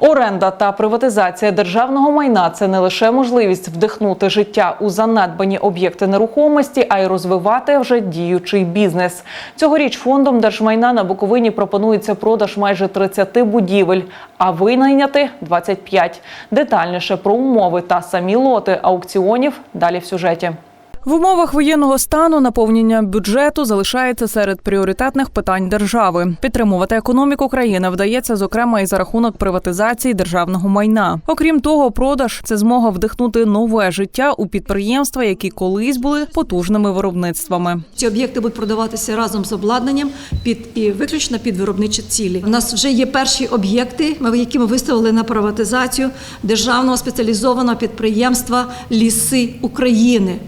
Оренда та приватизація державного майна це не лише можливість вдихнути життя у занедбані об'єкти нерухомості, а й розвивати вже діючий бізнес. Цьогоріч фондом держмайна на Буковині пропонується продаж майже 30 будівель, а винайняти 25. Детальніше про умови та самі лоти аукціонів далі в сюжеті. В умовах воєнного стану наповнення бюджету залишається серед пріоритетних питань держави. Підтримувати економіку країни вдається зокрема і за рахунок приватизації державного майна. Окрім того, продаж це змога вдихнути нове життя у підприємства, які колись були потужними виробництвами. Ці об'єкти будуть продаватися разом з обладнанням під і виключно під виробничі цілі. У нас вже є перші об'єкти, які ми виставили на приватизацію державного спеціалізованого підприємства Ліси України.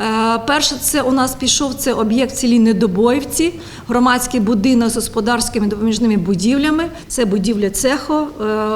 Е, Перше, це у нас пішов це об'єкт селі Недобоївці, громадський будинок з господарськими допоміжними будівлями. Це будівля цеху. Е,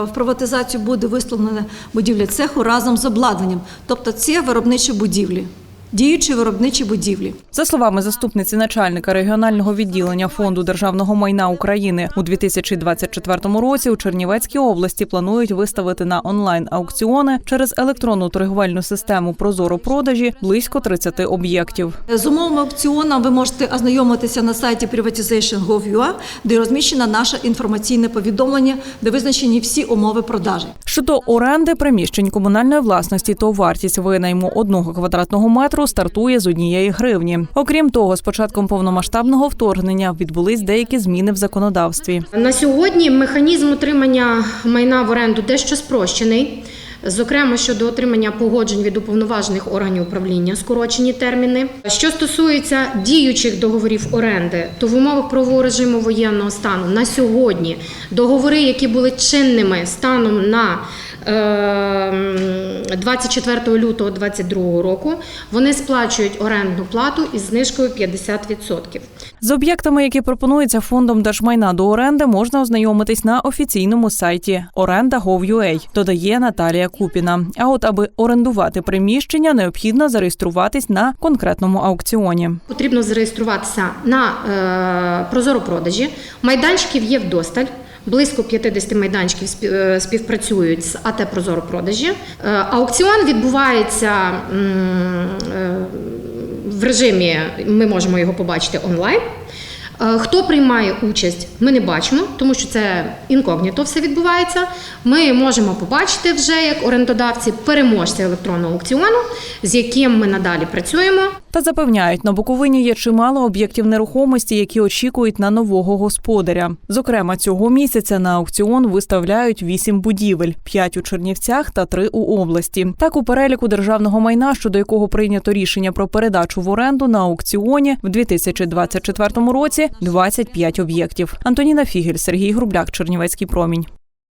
В приватизацію буде висловлена будівля цеху разом з обладнанням. Тобто це виробничі будівлі, діючі виробничі будівлі. За словами заступниці начальника регіонального відділення фонду державного майна України у 2024 році у Чернівецькій області планують виставити на онлайн аукціони через електронну торгівельну систему Прозоро продажі близько 30 об'єктів. З умовами аукціону ви можете ознайомитися на сайті privatization.gov.ua, де розміщено наше інформаційне повідомлення, де визначені всі умови продажі. Щодо оренди приміщень комунальної власності, то вартість винайму одного квадратного метру стартує з однієї гривні. Окрім того, з початком повномасштабного вторгнення відбулись деякі зміни в законодавстві. На сьогодні механізм отримання майна в оренду дещо спрощений. Зокрема, щодо отримання погоджень від уповноважених органів управління, скорочені терміни. Що стосується діючих договорів оренди, то в умовах правового режиму воєнного стану на сьогодні договори, які були чинними станом на е, 24 лютого 2022 року, вони сплачують орендну плату із знижкою 50%. З об'єктами, які пропонуються фондом держмайна до оренди, можна ознайомитись на офіційному сайті orenda.gov.ua, додає Наталія Купіна. А от аби орендувати приміщення, необхідно зареєструватись на конкретному аукціоні. Потрібно зареєструватися на е, Прозоро продажі. Майданчиків є вдосталь. Близько 50 майданчиків е, співпрацюють з АТ Прозоро продажі. Е, Аукціон відбувається е, в режимі, ми можемо його побачити онлайн. Хто приймає участь, ми не бачимо, тому що це інкогніто все відбувається. Ми можемо побачити вже як орендодавці переможця електронного аукціону, з яким ми надалі працюємо. Та запевняють, на Буковині є чимало об'єктів нерухомості, які очікують на нового господаря. Зокрема, цього місяця на аукціон виставляють вісім будівель: п'ять у Чернівцях та три у області. Так, у переліку державного майна, щодо якого прийнято рішення про передачу в оренду на аукціоні в 2024 році 25 об'єктів. Антоніна Фігель, Сергій Грубляк, Чернівецький промінь.